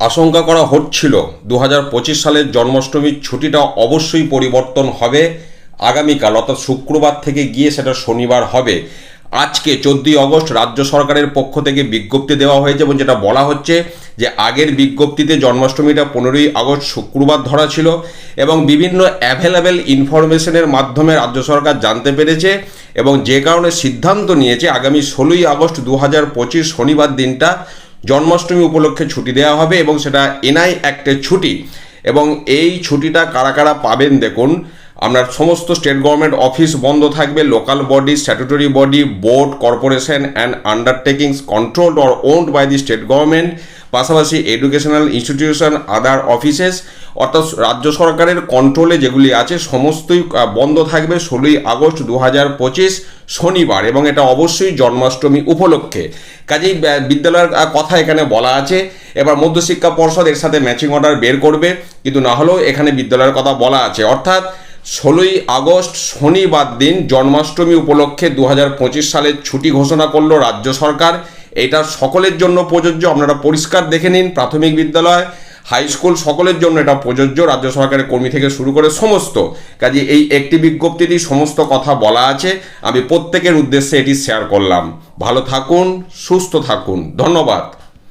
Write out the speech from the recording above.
আশঙ্কা করা হচ্ছিল। দু হাজার পঁচিশ সালের জন্মাষ্টমীর ছুটিটা অবশ্যই পরিবর্তন হবে। আগামীকাল, অর্থাৎ শুক্রবার থেকে গিয়ে সেটা শনিবার হবে। আজকে চোদ্দই অগস্ট রাজ্য সরকারের পক্ষ থেকে বিজ্ঞপ্তি দেওয়া হয়েছে এবং যেটা বলা হচ্ছে যে আগের বিজ্ঞপ্তিতে জন্মাষ্টমীটা পনেরোই আগস্ট শুক্রবার ধরা ছিল এবং বিভিন্ন অ্যাভেলেবেল ইনফরমেশনের মাধ্যমে রাজ্য সরকার জানতে পেরেছে এবং যে কারণে সিদ্ধান্ত নিয়েছে আগামী ষোলোই আগস্ট দু হাজার পঁচিশ শনিবার দিনটা জন্মাষ্টমী উপলক্ষে ছুটি দেওয়া হবে এবং সেটা এনআই অ্যাক্টের ছুটি। এবং এই ছুটিটা কারা কারা পাবেন দেখুন, আপনার সমস্ত স্টেট গভর্নমেন্ট অফিস বন্ধ থাকবে, local body, statutory body, board, corporation and undertakings controlled or owned by the state government, পাশাপাশি এডুকেশনাল ইনস্টিটিউশন, আদার অফিসেস অর্থাৎ রাজ্য সরকারের কন্ট্রোলে যেগুলি আছে, সমস্তই বন্ধ থাকবে ষোলোই আগস্ট দু হাজার পঁচিশ শনিবার এবং এটা অবশ্যই জন্মাষ্টমী উপলক্ষে। কাজেই বিদ্যালয়ের কথা এখানে বলা আছে। এবার মধ্যশিক্ষা পর্ষদ এর সাথে ম্যাচিং অর্ডার বের করবে, কিন্তু না হলেও এখানে বিদ্যালয়ের কথা বলা আছে। অর্থাৎ ষোলোই আগস্ট শনিবার দিন জন্মাষ্টমী উপলক্ষে দু হাজার পঁচিশ সালের ছুটি ঘোষণা করল রাজ্য সরকার। এটা সকলের জন্য প্রযোজ্য। আপনারা পরিষ্কার দেখে নিন প্রাথমিক বিদ্যালয় হাই স্কুল সকলের জন্য এটা প্রযোজ্য, রাজ্য সরকারের কর্মী থেকে শুরু করে সমস্ত। কাজে এই একটি বিজ্ঞপ্তিটি সমস্ত কথা বলা আছে। আমি প্রত্যেকের উদ্দেশ্যে এটি শেয়ার করলাম। ভালো থাকুন, সুস্থ থাকুন। ধন্যবাদ।